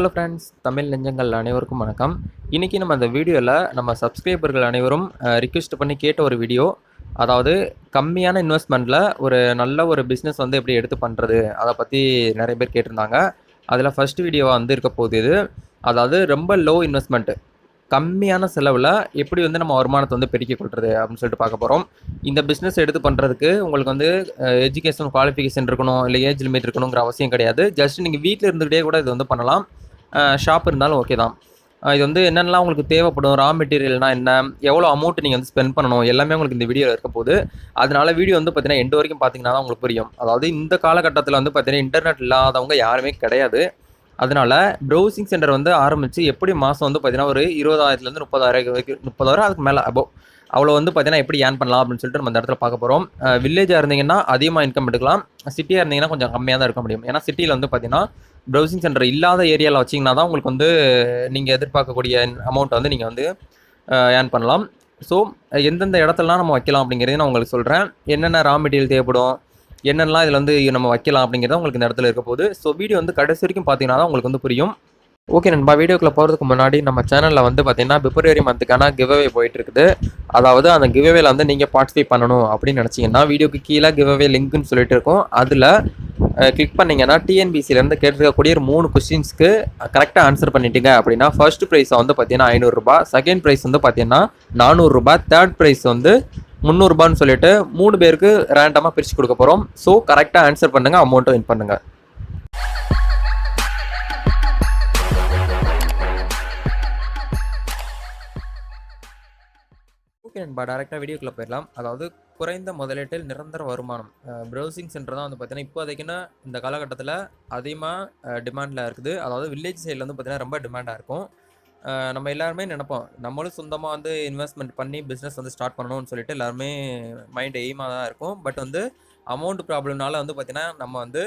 Hello friends Tamil நெஞ்சங்கள் அனைவருக்கும் வணக்கம். இன்றைக்கி நம்ம அந்த வீடியோவில் நம்ம சப்ஸ்கிரைபர்கள் அனைவரும் ரிக்வெஸ்ட் பண்ணி கேட்ட ஒரு வீடியோ அதாவது கம்மியான இன்வெஸ்ட்மெண்ட்டில் ஒரு நல்ல ஒரு பிஸ்னஸ் வந்து எப்படி எடுத்து பண்ணுறது அதை பற்றி நிறைய பேர் கேட்டிருந்தாங்க. அதில் ஃபஸ்ட் வீடியோவாக வந்து இருக்க போகுது இது அதாவது ரொம்ப லோ இன்வெஸ்ட்மெண்ட்டு கம்மியான செலவில் எப்படி வந்து நம்ம வருமானத்தை வந்து பெருக்கிக் கொள்வது அப்படின்னு சொல்லிட்டு பார்க்க போகிறோம் இந்த பிஸ்னஸ் எடுத்து பண்ணுறதுக்கு உங்களுக்கு வந்து எஜுகேஷன் குவாலிஃபிகேஷன் இருக்கணும் இல்லை ஏஜ் லிமிட் இருக்கணுங்கிற அவசியம் கிடையாது. ஜஸ்ட் நீங்கள் வீட்டில் இருந்துகிட்டே கூட இது வந்து பண்ணலாம். ஷாப் இருந்தாலும் ஓகே தான். இது வந்து என்னென்னலாம் உங்களுக்கு தேவைப்படும் ரா மெட்டீரியல்னா என்ன எவ்வளோ அமௌண்ட் நீங்கள் வந்து ஸ்பெண்ட் பண்ணணும் எல்லாமே உங்களுக்கு இந்த வீடியோவில் இருக்க போது அதனால வீடியோ வந்து பார்த்தீங்கன்னா எண்டு வரைக்கும் பார்த்தீங்கன்னா தான் உங்களுக்கு புரியும். அதாவது இந்த காலகட்டத்தில் வந்து பார்த்தீங்கன்னா இன்டர்நெட் இல்லாதவங்க யாருமே கிடையாது. அதனால ப்ரௌசிங் சென்டர் வந்து ஆரம்பித்து எப்படி மாதம் வந்து பார்த்தீங்கன்னா ஒரு இருபதாயிரத்துலேருந்து முப்பதாயிரம் வரைக்கும் முப்பதாயிரம் அதுக்கு மேலே அபோவ் அவ்வளோ வந்து பார்த்தீங்கன்னா எப்படி ஏர்ன் பண்ணலாம் அப்படின்னு சொல்லிட்டு நம்ம இந்த இடத்துல பார்க்க போகிறோம் வில்லேஜாக இருந்தீங்கன்னா அதிகமாக இன்கம் எடுக்கலாம். சிட்டியாக இருந்தீங்கன்னா கொஞ்சம் கம்மியாக தான் இருக்க முடியும். ஏன்னா சிட்டியில் வந்து பார்த்தீங்கன்னா ப்ரௌசிங் சென்டர் இல்லாத ஏரியாவில் வச்சிங்கன்னா தான் உங்களுக்கு வந்து நீங்கள் எதிர்பார்க்கக்கூடிய அமௌண்ட் வந்து நீங்கள் வந்து ஏர்ன் பண்ணலாம். ஸோ எந்தெந்த இடத்துலலாம் நம்ம வைக்கலாம் அப்படிங்கிறதையும் நான் உங்களுக்கு சொல்கிறேன் என்னென்ன ரா மெட்டீரியல் தேவைப்படும்? என்னென்னலாம் இதில் வந்து நம்ம வைக்கலாம் அப்படிங்கிறத உங்களுக்கு இந்த இடத்துல இருக்க போகுது. ஸோ வீடியோ வந்து கடைசி வரைக்கும் பார்த்தீங்கன்னா தான் உங்களுக்கு வந்து புரியும். ஓகே நண்பா வீடியோக்குள்ள போகிறதுக்கு முன்னாடி நம்ம சேனலில் வந்து பார்த்தீங்கன்னா பிப்ரவரி மந்த்துக்கான கிவ்அவே போயிட்டு இருக்குது அதாவது அந்த கிவ்அவேல வந்து நீங்கள் பார்ட்டிசிபேட் பண்ணணும் அப்படின்னு நினச்சிங்கன்னா வீடியோக்கு கீழே கிவ்அவே லிங்க்னு சொல்லிட்டு இருக்கும். அதில் கிளிக் பண்ணிங்கன்னா டிஎன்பிசிலேருந்து கேட்டிருக்கக்கூடிய ஒரு மூணு கொஸ்டின்ஸ்க்கு கரெக்டாக ஆன்சர் பண்ணிட்டீங்க அப்படின்னா ஃபர்ஸ்ட் ப்ரைஸ் வந்து பார்த்தீங்கன்னா ஐநூறுரூபா செகண்ட் ப்ரைஸ் வந்து பார்த்தீங்கன்னா நானூறுரூபா தேர்ட் ப்ரைஸ் வந்து முந்நூறுபான்னு சொல்லிட்டு மூணு பேருக்கு ரேண்டமாக பிரித்து கொடுக்க போகிறோம் ஸோ கரெக்டாக ஆன்சர் பண்ணுங்கள் அமௌண்ட்டும் வின் பண்ணுங்கள் ஓகே நண்பா டேரெக்டாக வீடியோக்குள்ளே போயிடலாம். அதாவது குறைந்த முதலீட்டில் நிரந்தர வருமானம். ப்ரௌசிங் சென்டர் தான் வந்து பார்த்தீங்கன்னா இப்போதைக்குன்னா இந்த காலகட்டத்தில் அதிகமாக டிமாண்டில் இருக்குது. அதாவது வில்லேஜ் சைடில் வந்து பார்த்திங்கன்னா ரொம்ப டிமாண்டாக இருக்கும். நம்ம எல்லாருமே நினைப்போம் நம்மளும் சொந்தமாக வந்து இன்வெஸ்ட்மெண்ட் பண்ணி பிஸ்னஸ் வந்து ஸ்டார்ட் பண்ணணும்னு சொல்லிட்டு எல்லாருமே மைண்ட் எய்மாக தான் இருக்கும். பட் வந்து அமௌண்ட் ப்ராப்ளம்னால வந்து பார்த்திங்கன்னா நம்ம வந்து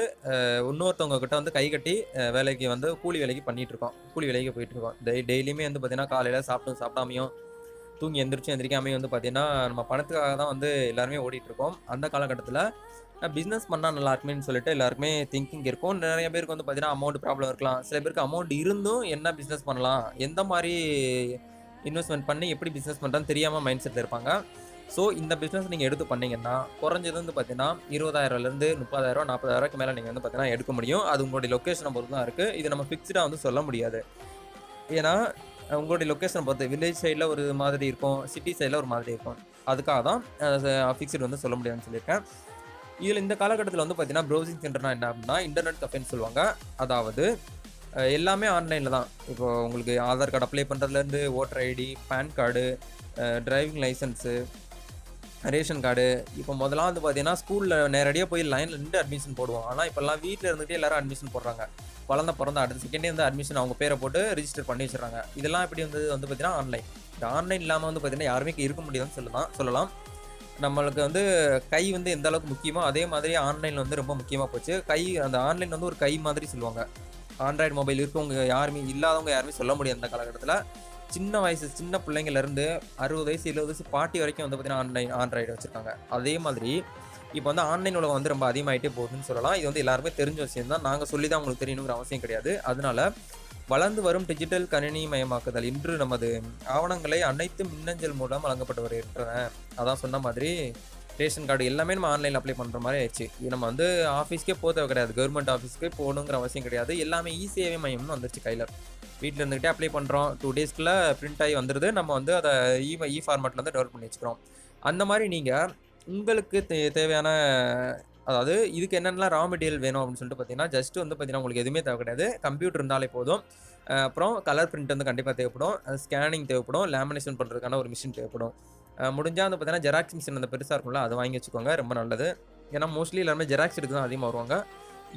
இன்னொருத்தவங்க கிட்ட வந்து கை கட்டி வேலைக்கு வந்து கூலி வேலைக்கு பண்ணிகிட்ருக்கோம் இருக்கோம். கூலி வேலைக்கு போயிட்டுருக்கோம் டெய் டெய்லியுமே வந்து பார்த்திங்கன்னா காலையில் சாப்பிட்டும் சாப்பிடாமையும் தூங்கி எந்திரிச்சும் எந்திரிக்காமே வந்து பார்த்தீங்கன்னா நம்ம பணத்துக்காக தான் வந்து எல்லாருமே ஓடிட்டுருக்கோம். அந்த காலகட்டத்தில் பிஸ்னஸ் பண்ணால் நல்லா இருக்குமேன்னு சொல்லிட்டு எல்லாருக்குமே திங்கிங் இருக்கும். நிறைய பேருக்கு வந்து பார்த்தீங்கன்னா அமௌண்ட் ப்ராப்ளம் இருக்கலாம். சில பேருக்கு அமௌண்ட் இருந்தும் என்ன பிஸ்னஸ் பண்ணலாம்? எந்த மாதிரி இன்வெஸ்ட்மெண்ட் பண்ணி எப்படி பிஸ்னஸ் பண்ணுறான்னு தெரியாமல் மைண்ட் செட்டில் இருப்பாங்க. ஸோ இந்த பிஸ்னஸ் நீங்கள் எடுத்து பண்ணீங்கன்னா குறைஞ்சது வந்து பார்த்தீங்கன்னா இருபதாயிரம்லேருந்து முப்பதாயிரம் நாற்பதாயிரூவாய்க்கு மேலே நீங்கள் வந்து பார்த்தீங்கன்னா எடுக்க முடியும். அது உங்களுடைய லொக்கேஷனை பொறுத்து தான் இருக்குது இது நம்ம ஃபிக்ஸ்டாக வந்து சொல்ல முடியாது. ஏன்னா உங்களுடைய லொக்கேஷன் பொறுத்து வில்லேஜ் சைடில் ஒரு மாதிரி இருக்கும் சிட்டி சைடில் ஒரு மாதிரி இருக்கும். அதுக்காக தான் ஃபிக்ஸ்டு வந்து சொல்ல முடியாதுன்னு சொல்லியிருக்கேன். இதில் இந்த காலகட்டத்தில் வந்து பார்த்தீங்கன்னா ப்ரௌசிங் சென்டர்னா என்ன அப்படின்னா இன்டர்நெட் கஃபேன்னு சொல்லுவாங்க. அதாவது எல்லாமே ஆன்லைனில் தான். இப்போ உங்களுக்கு Aadhaar card apply பண்ணுறதுலேருந்து voter ID PAN card driving licence ration card இப்போ முதலாம் வந்து பார்த்தீங்கன்னா ஸ்கூலில் நேரடியாக போய் லைனில் நின்று அட்மிஷன் போடுவோம் ஆனால் இப்போல்லாம் வீட்டில் இருந்துகிட்டே எல்லாரும் அட்மிஷன் போடுறாங்க. குழந்த பிறந்த அடுத்த செகண்டே வந்து அட்மிஷன் அவங்க பேரை போட்டு ரிஜிஸ்டர் பண்ணி வச்சுறாங்க இதெல்லாம் எப்படி வந்து வந்து பார்த்தீங்கன்னா ஆன்லைன் இந்த ஆன்லைன் இல்லாமல் வந்து பார்த்தீங்கன்னா யாருமே இருக்க முடியாதுன்னு சொல்லலாம் சொல்லலாம். நம்மளுக்கு வந்து கை வந்து எந்த அளவுக்கு முக்கியமோ அதே மாதிரி ஆன்லைனில் வந்து ரொம்ப முக்கியமாக போச்சு. கை அந்த ஆன்லைன் வந்து ஒரு கை மாதிரி சொல்லுவாங்க. ஆண்ட்ராய்டு மொபைல் இருக்கவங்க யாருமே இல்லாதவங்க யாருமே சொல்ல முடியாது அந்த காலகட்டத்தில். சின்ன வயசு சின்ன பிள்ளைங்கள்லேருந்து அறுபது வயசு எழுபது வயசு பாட்டி வரைக்கும் வந்து பார்த்தீங்கன்னா ஆன்லைன் ஆண்ட்ராய்டு வச்சுருக்காங்க. அதே மாதிரி இப்போ வந்து ஆன்லைன் உலகம் வந்து ரொம்ப அதிகமாகிட்டே போகுதுன்னு சொல்லலாம். இது வந்து எல்லாருமே தெரிஞ்ச விஷயம் தான். நாங்கள் சொல்லி தான் உங்களுக்கு தெரியணுங்கிற அவசியம் கிடையாது. அதனால வளர்ந்து வரும் டிஜிட்டல் கணினி மயமாக்குதல் இன்று நமது ஆவணங்களை அனைத்து மின்னஞ்சல் மூலம் வழங்கப்பட்டு வருகின்றன அதான் சொன்ன மாதிரி ரேஷன் கார்டு எல்லாமே நம்ம ஆன்லைனில் அப்ளை பண்ணுற மாதிரி ஆயிடுச்சு. இது நம்ம வந்து ஆஃபீஸ்க்கே போக தேவை கிடையாது. கவர்மெண்ட் ஆஃபீஸ்க்கே போகணுங்கிற அவசியம் கிடையாது. எல்லாமே இ சேவை மையம்னு வந்துருச்சு கையில். வீட்டில் இருந்துக்கிட்டே அப்ளை பண்ணுறோம் டூ டேஸ்க்குள்ளே பிரிண்ட் ஆகி வந்துடுது நம்ம வந்து அதை இ இ ஃபார்மேட்டில் வந்து டெவலப் பண்ணி வச்சுக்கிறோம். அந்த மாதிரி நீங்கள் உங்களுக்கு தே தேவையான அதாவது இதுக்கு என்னென்னலாம் ரா மெட்டீரியல் வேணும் அப்படின்னு சொல்லிட்டு பார்த்தீங்கன்னா ஜஸ்ட் வந்து பார்த்தீங்கன்னா உங்களுக்கு எதுவுமே தேவை கிடையாது. கம்ப்யூட்டர் இருந்தாலே போதும். அப்புறம் கலர் பிரிண்ட் வந்து கண்டிப்பாக தேவைப்படும். ஸ்கேனிங் தேவைப்படும். லேமினேஷன் பண்ணுறதுக்கான ஒரு மிஷின் தேவைப்படும். முடிஞ்சால் வந்து பார்த்தீங்கன்னா ஜெராக்ஸ் மிஷின் அந்த பெருசாக இருக்கும்ல அதை வாங்கி வச்சுக்கோங்க. ரொம்ப நல்லது. ஏன்னா மோஸ்ட்லி எல்லாருமே ஜெராக்ஸ் எடுத்து தான் அதிகமாக வருவாங்க.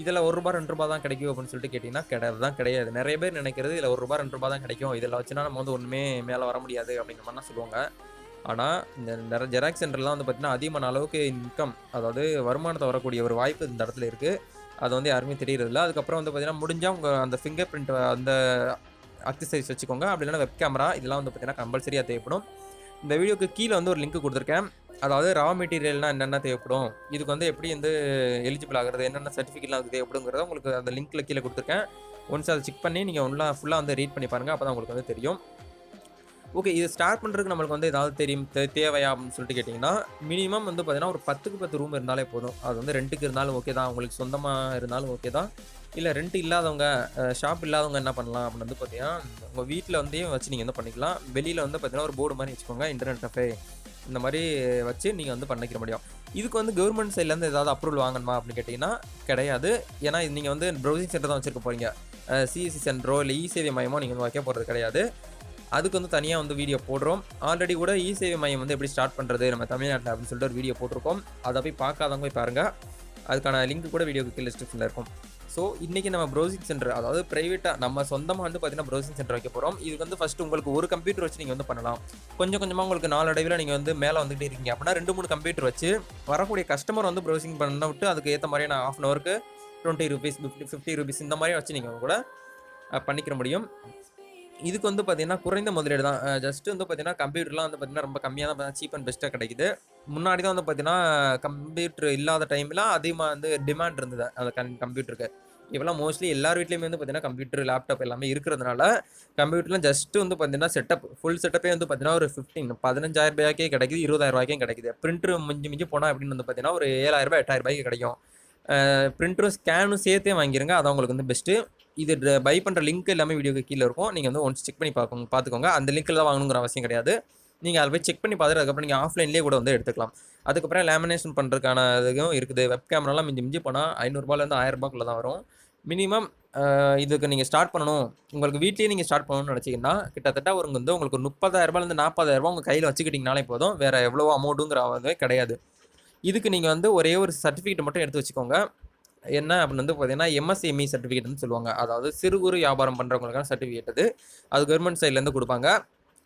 இதில் ஒரு ரூபா ரெண்டு ரூபா தான் கிடைக்கும் அப்படின்னு சொல்லிட்டு கேட்டிங்கன்னா கிடையாது. தான் கிடையாது. நிறைய பேர் நினைக்கிறது இதில் ஒரு ரூபா ரெண்டு ரூபா தான் கிடைக்கும். இதில் வச்சுனா நம்ம வந்து ஒன்றுமே மேலே வர முடியாது அப்படிங்கிற மாதிரிலாம் சொல்லுவாங்க. ஆனால் இந்த நிறைய ஜெராக்ஸ் சென்டர்லாம் வந்து பார்த்தீங்கன்னா அதிகமான அளவுக்கு இன்கம் அதாவது வருமானத்தை வரக்கூடிய ஒரு வாய்ப்பு இந்த இடத்துல இருக்குது அது வந்து யாருமே தெரியறதில்ல. அதுக்கப்புறம் வந்து பார்த்தீங்கன்னா முடிஞ்சால் உங்கள் அந்த ஃபிங்கர் பிரிண்ட் அந்த அக்சசைஸ் வச்சுக்கோங்க. அப்படி இல்லைன்னா வெப் கேமரா இதெல்லாம் வந்து பார்த்தீங்கன்னா கம்பல்சரியாக தேவைப்படும். இந்த வீடியோக்கு கீழே வந்து ஒரு லிங்க் கொடுத்துருக்கேன். அதாவது ரா மெட்டீரியல்னால் என்னென்ன தேவைப்படும்? இதுக்கு வந்து எப்படி வந்து எலிஜிபிள் ஆகிறது? என்னென்ன சர்டிஃபிகேட்லாம் அதுக்கு தேவைப்படுங்கிறத உங்களுக்கு அந்த லிங்க்கில் கீழே கொடுத்துருக்கேன். ஒன்ஸ் அதை செக் பண்ணி நீங்கள் ஒன்றா ஃபுல்லாக வந்து ரீட் பண்ணி பாருங்கள் அப்போ தான் உங்களுக்கு வந்து தெரியும். ஓகே இது ஸ்டார்ட் பண்ணுறதுக்கு நம்மளுக்கு வந்து ஏதாவது தெரியும் தேவையா அப்படின்னு சொல்லிட்டு கேட்டிங்கன்னா மினிமம் வந்து பார்த்தீங்கன்னா ஒரு பத்துக்கு பத்து ரூம் இருந்தாலே போதும். அது வந்து ரெண்டுக்கு இருந்தாலும் ஓகே தான். உங்களுக்கு சொந்தமாக இருந்தாலும் ஓகே தான். இல்லை ரெண்ட் இல்லாதவங்க ஷாப் இல்லாதவங்க என்ன பண்ணலாம் அப்படின்னு வந்து பார்த்தீங்கன்னா உங்கள் வீட்டில் வந்து வச்சு நீங்கள் வந்து பண்ணிக்கலாம். வெளியில் வந்து பார்த்தீங்கன்னா ஒரு போர்டு மாதிரி வச்சுக்கோங்க இன்டர்நெட் கஃபே இந்த மாதிரி வச்சு நீங்கள் வந்து பண்ணிக்கிற முடியும். இதுக்கு வந்து கவர்மெண்ட் சைட்லேருந்து ஏதாவது அப்ரூவல் வாங்கணுமா அப்படின்னு கேட்டிங்கன்னா கிடையாது. ஏன்னா நீங்கள் வந்து ப்ரௌசிங் சென்டர் தான் வச்சுருக்க போகிறீங்க சிஎஸ்சி சென்டரோ இல்லை இ சேவை மையமோ நீங்கள் வந்து வைக்க போகிறது கிடையாது. அதுக்கு வந்து தனியாக வந்து வீடியோ போடுறோம். ஆல்ரெடி கூட இ சேவை மையம் வந்து எப்படி ஸ்டார்ட் பண்ணுறது நம்ம தமிழ்நாட்டில் அப்படின்னு சொல்லிட்டு ஒரு வீடியோ போட்டிருக்கோம். அதை போய் பார்க்காதவங்க போய் பாருங்கள் அதுக்கான லிங்க் கூட வீடியோக்கு கீழே டிஸ்கிரிப்ஷனில் இருக்கும். ஸோ இன்றைக்கி நம்ம ப்ரௌசிங் சென்டர் அதாவது ப்ரைவேட்டாக நம்ம சொந்தமாக வந்து பார்த்தீங்கன்னா ப்ரௌசிங் சென்டர் வைக்க போகிறோம் இதுக்கு வந்து ஃபஸ்ட்டு உங்களுக்கு ஒரு கம்ப்யூட்டர் வச்சு நீங்கள் வந்து பண்ணலாம். கொஞ்சம் கொஞ்சமாக உங்களுக்கு நாளடைவில் நீங்கள் வந்து மேலே வந்துகிட்டே இருக்கீங்க. அப்படின்னா ரெண்டு மூணு கம்ப்யூட்டர் வச்சு வரக்கூடிய கஸ்டமர் வந்து ப்ரௌசிங் பண்ண விட்டு அதுக்கு ஏற்ற மாதிரியான ஆஃப் அன் ஹவருக்கு twenty rupees fifty fifty rupees இந்த மாதிரி வச்சு நீங்கள் கூட பண்ணிக்கிற முடியும். இதுக்கு வந்து பார்த்தீங்கன்னா குறைந்த முதலீடு தான். ஜஸ்ட் வந்து பார்த்தீங்கன்னா கம்ப்யூட்டர்லாம் வந்து பார்த்தீங்கன்னா ரொம்ப கம்மியாக தான் சீப் அண்ட் பெஸ்ட்டாக கிடைக்குது. முன்னாடி தான் வந்து பார்த்தீங்கன்னா கம்ப்யூட்டர் இல்லாத டைமில் அதிகமாக வந்து டிமாண்ட் இருந்தது அந்த கன் கம்ப்யூட்டருக்கு. இப்போலாம் மோஸ்ட்லி எல்லார் வீட்லேயுமே வந்து பார்த்தீங்கன்னா கம்ப்யூட்டர் லேப்டாப் எல்லாமே இருக்கிறதுனால கம்ப்யூட்டர்லாம் ஜஸ்ட் வந்து பார்த்தீங்கன்னா செட்டப் ஃபுல் செட்டப்பே வந்து பார்த்தீங்கன்னா ஒரு ஃபிஃப்டீன் பதினஞ்சாயிரம் ரூபாய்க்கே கிடைக்குது இருபதாயிரம் ரூபாய்க்கும் கிடைக்குது. பிரிண்டர் மிஞ்சி மிஞ்சி போனால் அப்படின்னு வந்து பார்த்தீங்கன்னா ஒரு ஏழாயிரம் ரூபாய் எட்டாயிரம் ரூபாய்க்கு கிடைக்கும். பிரிண்டரும் ஸ்கேனும் சேர்த்தே வாங்கிருங்க. அது உங்களுக்கு வந்து பெஸ்ட்டு இது பை பண்ணுற லிங்க் எல்லாமே வீடியோக்கு கீழே இருக்கும். நீங்கள் வந்து ஒன்ஸ் செக் பண்ணி பார்க்கோங்க பார்த்துக்கோங்க அந்த லிங்க்கில் தான் வாங்கணுங்கிற அவசியம் கிடையாது. நீங்கள் அதை போய் செக் பண்ணி பார்த்துட்டு அதுக்கப்புறம் நீங்கள் ஆஃப்லைன்லேயே கூட வந்து எடுத்துக்கலாம். அதுக்கப்புறம் லேமினேஷன் பண்ணுறதுக்கான இதுவும் இருக்குது. வெப் கேமராலாம் மிஞ்சி மிஞ்சி போனால் ஐநூறுரூபாலேருந்து ஆயிரரூபாக்குள்ளே தான் வரும். மினிமம் இதுக்கு நீங்கள் ஸ்டார்ட் பண்ணணும். உங்களுக்கு வீட்லேயே நீங்கள் ஸ்டார்ட் பண்ணணும்னு நினச்சிங்கன்னா கிட்டத்தட்ட ஒரு வந்து உங்களுக்கு முப்பதாயிரரூபாலேருந்து நாற்பதாயிரரூபா உங்கள் கையில் வச்சுக்கிட்டிங்கனாலே போதும். வேறு எவ்வளோ அமௌண்ட்டுங்கிற கிடையாது. இதுக்கு நீங்கள் வந்து ஒரே ஒரு சர்டிஃபிகேட் மட்டும் எடுத்து வச்சுக்கோங்க. என்ன அப்படின்னு வந்து பார்த்தீங்கன்னா எம்எஸ்எம்இ சர்டிஃபிகேட்னு சொல்லுவாங்க. அதாவது சிறு குறு வியாபாரம் பண்ணுறவங்களுக்கான சர்டிஃபிகேட் அது. அது கவர்மெண்ட் சைட்லேருந்து கொடுப்பாங்க.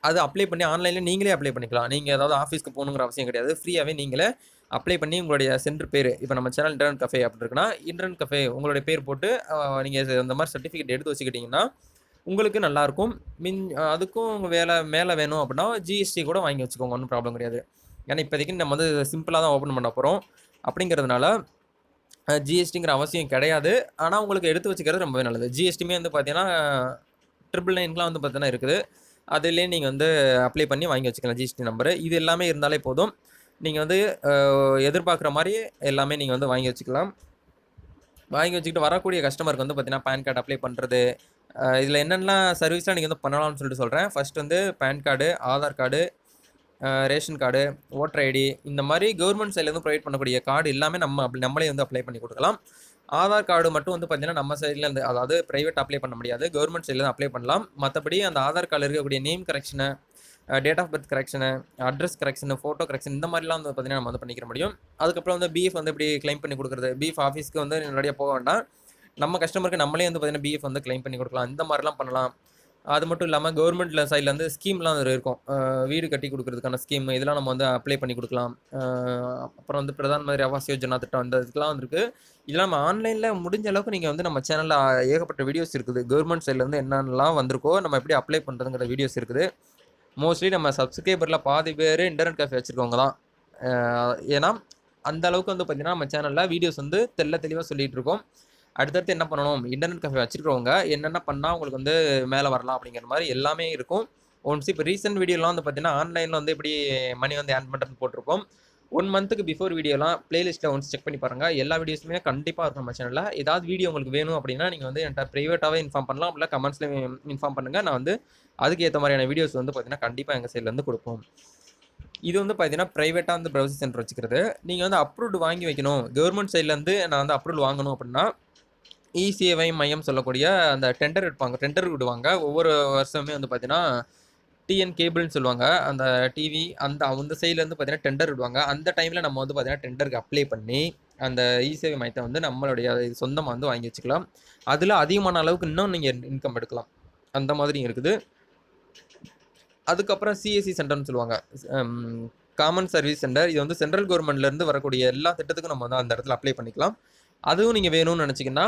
அது அப்ளை பண்ணி ஆன்லைனில் நீங்களே அப்ளை பண்ணிக்கலாம். நீங்கள் ஏதாவது ஆஃபீஸ்க்கு போகணுங்கிற அவசியம் கிடையாது. ஃப்ரீயாகவே நீங்களே அப்ளை பண்ணி உங்களுடைய சென்டர் பேர். இப்போ நம்ம சேனல் இன்டர்நெட் கஃபே அப்படி இருக்குன்னா இன்டர்நெட் கஃபே உங்களுடைய பேர் போட்டு நீங்கள் அந்த மாதிரி சர்டிஃபிகேட் எடுத்து வச்சுக்கிட்டிங்கன்னா உங்களுக்கு நல்லாயிருக்கும் மின் அதுக்கும் உங்கள் வேலை மேலே வேணும் அப்படின்னா ஜிஎஸ்டி கூட வாங்கி வச்சுக்கோங்க. ஒன்றும் ப்ராப்ளம் கிடையாது. ஏன்னா இப்போதைக்கு நம்ம வந்து சிம்பிளாக தான் ஓப்பன் பண்ண போகிறோம் அப்படிங்கிறதுனால ஜிஎஸ்டிங்கிற அவசியம் கிடையாது. ஆனால் உங்களுக்கு எடுத்து வச்சுக்கிறது ரொம்பவே நல்லது. ஜிஎஸ்டியுமே வந்து பார்த்தீங்கன்னா ட்ரிபிள் நைன்க்குலாம் வந்து பார்த்தீங்கன்னா இருக்குது. அதுலேயே நீங்கள் வந்து அப்ளை பண்ணி வாங்கி வச்சுக்கலாம் ஜிஎஸ்டி நம்பரு இது எல்லாமே இருந்தாலே போதும். நீங்கள் வந்து எதிர்பார்க்குற மாதிரி எல்லாமே நீங்கள் வந்து வாங்கி வச்சுக்கலாம். வாங்கி வச்சுக்கிட்டு வரக்கூடிய கஸ்டமருக்கு வந்து பார்த்தீங்கன்னா பேன் கார்டு அப்ளை பண்ணுறது இதில் என்னென்ன சர்வீஸ்லாம் நீங்கள் வந்து பண்ணலாம்னு சொல்லிட்டு சொல்கிறேன் ஃபஸ்ட் வந்து PAN card Aadhaar card ration card voter ID இந்த மாதிரி கவர்மெண்ட் சைட்லேருந்து ப்ரொவைட் பண்ணக்கூடிய கார்டு எல்லாமே நம்ம அப்படி நம்மளே வந்து அப்ளை பண்ணி கொடுக்கலாம். ஆதார் கார்டு மட்டும் வந்து பார்த்தீங்கன்னா நம்ம சைடில் அதாவது ப்ரைவேட் அப்ளை பண்ண முடியாது. கவர்மெண்ட் சைட்லேருந்து அப்ளை பண்ணலாம். மற்றபடி அந்த ஆதார் கார்டில் இருக்கக்கூடிய name correction date of birth correction address correction photo correction இந்த மாதிரிலாம் வந்து பார்த்தீங்கன்னா நம்ம வந்து பண்ணிக்கிற முடியும். அதுக்கப்புறம் வந்து பிஎஃப் வந்து எப்படி கிளைம் பண்ணி கொடுக்குறது? பிஎஃப் ஆஃபீஸ்க்கு வந்து நேரடியாக போக வேண்டாம். நம்ம கஸ்டமருக்கு நம்மளே வந்து பார்த்தீங்கன்னா பிஎஃப் வந்து கிளைம் பண்ணி கொடுக்கலாம். இந்த மாதிரிலாம் பண்ணலாம். அது மட்டும் இல்லாமல் கவர்மெண்ட்ல சைடில் வந்து ஸ்கீம்லாம் இருக்கும். வீடு கட்டி கொடுக்கறதுக்கான ஸ்கீம் இதெல்லாம் நம்ம வந்து அப்ளை பண்ணி கொடுக்கலாம். அப்புறம் வந்து பிரதான் மந்திரி ஆவாஸ் யோஜனா திட்டம் அந்த இதுக்கெல்லாம் வந்துருக்கு. இதெல்லாம் நம்ம ஆன்லைனில் முடிஞ்ச அளவுக்கு நீங்கள் வந்து நம்ம சேனலில் ஏகப்பட்ட வீடியோஸ் இருக்குது. கவர்மெண்ட் சைட்லேருந்து என்னென்னலாம் வந்திருக்கோ நம்ம எப்படி அப்ளை பண்ணுறதுங்கிற வீடியோஸ் இருக்குது. மோஸ்ட்லி நம்ம சப்ஸ்கிரைபரில் பாதி பேர் இன்டர்நெட் கேஃபே வச்சுருக்கவங்க தான். ஏன்னா அந்த அளவுக்கு வந்து பார்த்திங்கன்னா நம்ம சேனலில் வீடியோஸ் வந்து தெள்ள தெளிவாக சொல்லிகிட்ருக்கோம் இருக்கோம். அடுத்தடுத்து என்ன பண்ணணும்? இன்டர்நெட் கஃபே வச்சுருக்கவங்க என்னென்ன பண்ணால் உங்களுக்கு வந்து மேலே வரலாம் அப்படிங்கிற மாதிரி எல்லாமே இருக்கும். ஒன்ஸ் இப்போ ரீசெண்ட் வீடியோலாம் வந்து பார்த்தீங்கன்னா ஆன்லைனில் வந்து எப்படி மணி வந்து ஏர்ன் பண்ணுறதுன்னு போட்டிருப்போம் ஒன் மந்த்துக்கு பிஃபோர் வீடியோலாம் பிளேலிஸ்ட்டில் ஒன்ஸ் செக் பண்ணி பாருங்கள் எல்லா வீடியோஸுமே கண்டிப்பாக இருக்கும் நம்ம சேனலில் ஏதாவது வீடியோ உங்களுக்கு வேணும் அப்படின்னா நீங்கள் வந்து என்கிட்ட ப்ரைவேட்டாகவே இன்ஃபார்ம் பண்ணலாம். இல்லை கமெண்ட்ஸ்லேயும் இன்ஃபார்ம் பண்ணுங்கள் நான் வந்து அதுக்கு ஏற்ற மாதிரியான வீடியோஸ் வந்து பார்த்தீங்கன்னா கண்டிப்பாக எங்கள் சைட்லேருந்து கொடுப்போம். இது வந்து பார்த்தீங்கன்னா ப்ரைவேட்டாக வந்து ப்ரௌசிங் சென்டர் வச்சுக்கிறது. நீங்கள் வந்து அப்ரூவ்டு வாங்கி வைக்கணும். கவர்மெண்ட் சைட்லேருந்து நான் வந்து அப்ரூவல் வாங்கணும் அப்படின்னா இசிஏவை மையம் சொல்லக்கூடிய அந்த டெண்டர் எடுப்பாங்க டெண்டர் விடுவாங்க. ஒவ்வொரு வருஷமே வந்து பார்த்தீங்கன்னா டிஎன் கேபிள்னு சொல்லுவாங்க. அந்த டிவி அந்த அந்த சைட்லேருந்து பார்த்தீங்கன்னா டெண்டர் விடுவாங்க. அந்த டைமில் நம்ம வந்து பார்த்தீங்கன்னா டெண்டருக்கு அப்ளை பண்ணி அந்த இசேவை மையத்தை வந்து நம்மளுடைய சொந்தமாக வந்து வாங்கி வச்சுக்கலாம். அதில் அதிகமான அளவுக்கு இன்னும் நீங்கள் இன்கம் எடுக்கலாம். அந்த மாதிரி இருக்குது. அதுக்கப்புறம் சிஎஸ்சி சென்டர்னு சொல்லுவாங்க. காமன் சர்வீஸ் சென்டர் இது வந்து சென்ட்ரல் கவர்மெண்ட்லேருந்து வரக்கூடிய எல்லா திட்டத்துக்கும் நம்ம வந்து அந்த இடத்துல அப்ளை பண்ணிக்கலாம். அதுவும் நீங்கள் வேணும்னு நினச்சிங்கன்னா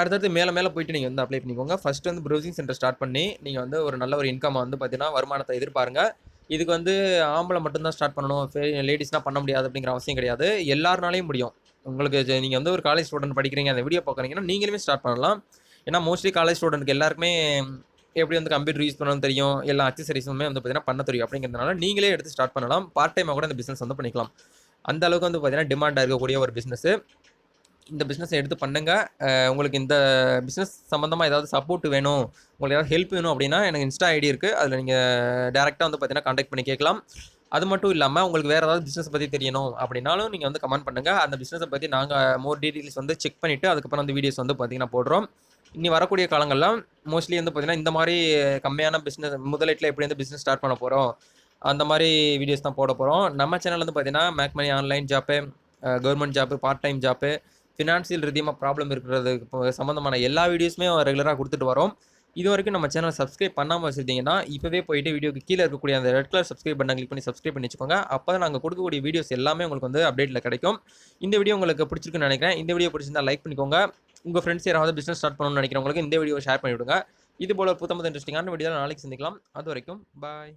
அடுத்தடுத்து மேலே மேலே போயிட்டு நீங்கள் வந்து அப்ளை பண்ணிக்கோங்க. ஃபஸ்ட்டு வந்து ப்ரௌசிங் சென்டர் ஸ்டார்ட் பண்ணி நீங்கள் வந்து ஒரு நல்ல ஒரு இன்கம் வந்து பார்த்தீங்கன்னா வருமானத்தை எதிர்பாருங்க. இதுக்கு வந்து ஆம்பளை மட்டும்தான் ஸ்டார்ட் பண்ணணும். லேடிஸ்னால் பண்ண முடியாது அப்படிங்கிற அவசியம் கிடையாது. எல்லாருனாலையும் முடியும். உங்களுக்கு நீங்கள் வந்து ஒரு காலேஜ் ஸ்டூடெண்ட் படிக்கிறீங்க அந்த வீடியோ பார்க்குறீங்கன்னா நீங்களுமே ஸ்டார்ட் பண்ணலாம். ஏன்னா மோஸ்ட்லி காலேஜ் ஸ்டூடெண்ட்க்கு எல்லாருக்குமே எப்படி வந்து கம்ப்யூட்டர் யூஸ் பண்ணணும் தெரியும். எல்லா அக்சசரிஸுமே வந்து பார்த்தீங்கன்னா பண்ண தெரியும். அப்படிங்கிறதுனால நீங்களே எடுத்து ஸ்டார்ட் பண்ணலாம். பார்ட் டைமாக கூட அந்த பிஸ்னஸ் வந்து பண்ணிக்கலாம். அந்த அளவுக்கு வந்து பார்த்தீங்கன்னா டிமாண்டாக இருக்கக்கூடிய ஒரு பிஸ்னஸ் இந்த பிஸ்னஸ் எடுத்து பண்ணுங்கள் உங்களுக்கு இந்த பிஸ்னஸ் சம்மந்தமாக ஏதாவது சப்போர்ட் வேணும் உங்களுக்கு ஏதாவது ஹெல்ப் வேணும் அப்படின்னா எனக்கு இன்ஸ்டா ஐடி இருக்குது அதில் நீங்கள் டேரெக்டாக வந்து பார்த்தீங்கன்னா காண்டாக்ட் பண்ணி கேட்கலாம். அது மட்டும் இல்லாமல் உங்களுக்கு வேறு ஏதாவது பிஸ்னஸ் பற்றி தெரியணும் அப்படின்னாலும் நீங்கள் வந்து கமெண்ட் பண்ணுங்கள் அந்த பிஸ்னஸை பற்றி நாங்கள் மோர் டீட்டெயில்ஸ் வந்து செக் பண்ணிவிட்டு அதுக்கப்புறம் வந்து வீடியோஸ் வந்து பார்த்தீங்கன்னா போடுறோம். இனி வரக்கூடிய காலங்கள்லாம் மோஸ்ட்லி வந்து பார்த்திங்கன்னா இந்த மாதிரி கம்மியான பிஸ்னஸ் முதலீட்டில் எப்படி வந்து பிஸ்னஸ் ஸ்டார்ட் பண்ண போகிறோம் அந்த மாதிரி வீடியோஸ் தான் போட போகிறோம் நம்ம சேனல் வந்து பார்த்தீங்கன்னா make money online job government job part time job financial ரீதியமாக problem இருக்கிறது சம்மந்தமான எல்லா வீடியோஸுமே ரெகுலராக கொடுத்துட்டு வரோம். இது வரைக்கும் நம்ம சேனல் சப்ஸ்கிரைப் பண்ணாமல் வச்சுருந்தீங்கன்னா இப்போவே போயிட்டு வீடியோக்கு கீழே இருக்கக்கூடிய அந்த red colour subscribe button click பண்ணி சப்ஸ்கிரைப் பண்ணி வச்சுக்கோங்க. அப்போ தான் நாங்கள் கொடுக்கக்கூடிய வீடியோஸ் எல்லாமே உங்களுக்கு வந்து அப்டேட்டில் கிடைக்கும். இந்த வீடியோ உங்களுக்கு பிடிச்சிருக்குன்னு நினைக்கிறேன். இந்த வீடியோ பிடிச்சிருந்தா லைக் பண்ணிக்கோங்க. உங்கள் ஃப்ரெண்ட்ஸ் யாராவது பிஸ்னஸ் ஸ்டார்ட் பண்ணணும்னு நினைக்கிறவங்களுக்கு இந்த வீடியோ ஷேர் பண்ணிவிடுங்க. இது போல புத்தம் இன்ட்ரெஸ்டிங்கான வீடியோ நாளைக்கு சந்திக்கலாம். அது வரைக்கும் பாய்